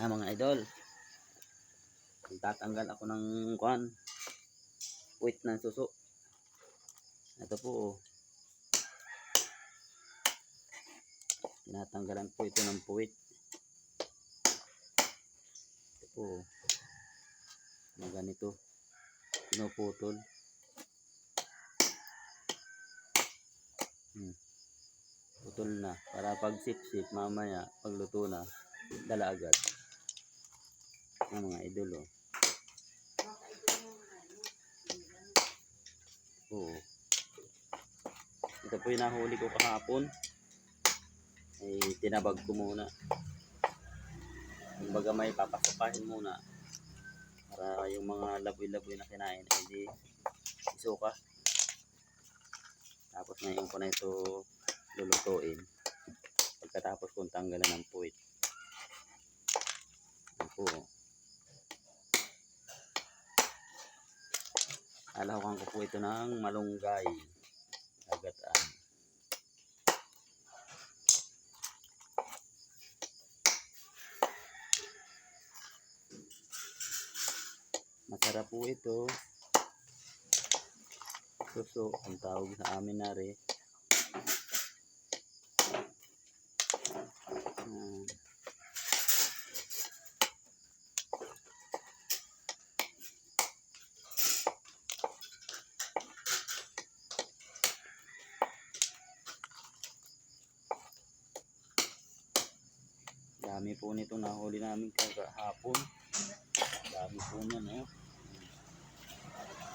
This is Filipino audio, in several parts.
Ah, mga idol. Tatanggal ako ng kuan. Wait ng suso. Ito po. oh. Tinatanggalan po ito ng puwit. Ito po. oh. Na ganito. Pinuputol. Hmm. Putol na. Para pag sip-sip mamaya, pagluto na, dala agad. Ang mga idol oh. Oo. Ito po yung nahuli ko kahapon. Ay tinabag ko muna. Kumbaga may papasukahin muna. Para yung mga laboy-laboy na kinain ay di isuka. Tapos ngayon ko na ito lulutuin. Pagkatapos kong tanggalan ng puwit. Yan po. Alawakan ko po ito ng malunggay. Agataan. Masarap po ito. Suso, ang tawag sa amin na rin. Dami po nito nahuli namin kahapon. Dami po niyan, oh.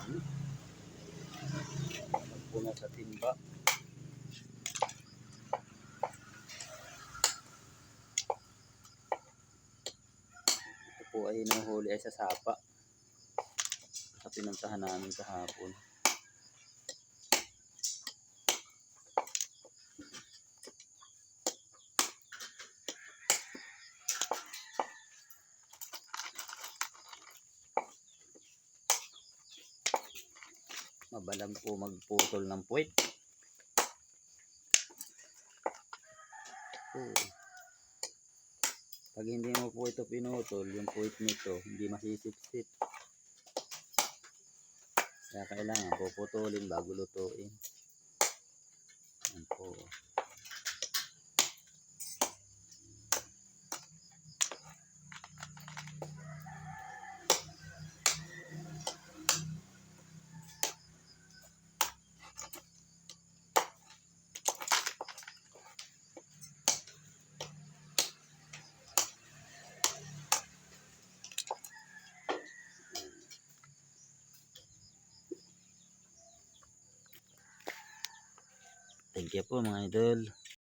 Hmm. Po na sa timba. Ito po ay nahuli ay sa sapa. Sa pinuntahan namin kahapon. Mabalam po magputol ng puwit. Pag hindi mo po ito pinutol, yung puwit nito, hindi masisipsip. Kaya kailangan puputulin bago lutuin. Yan po. Thank you po mga idol.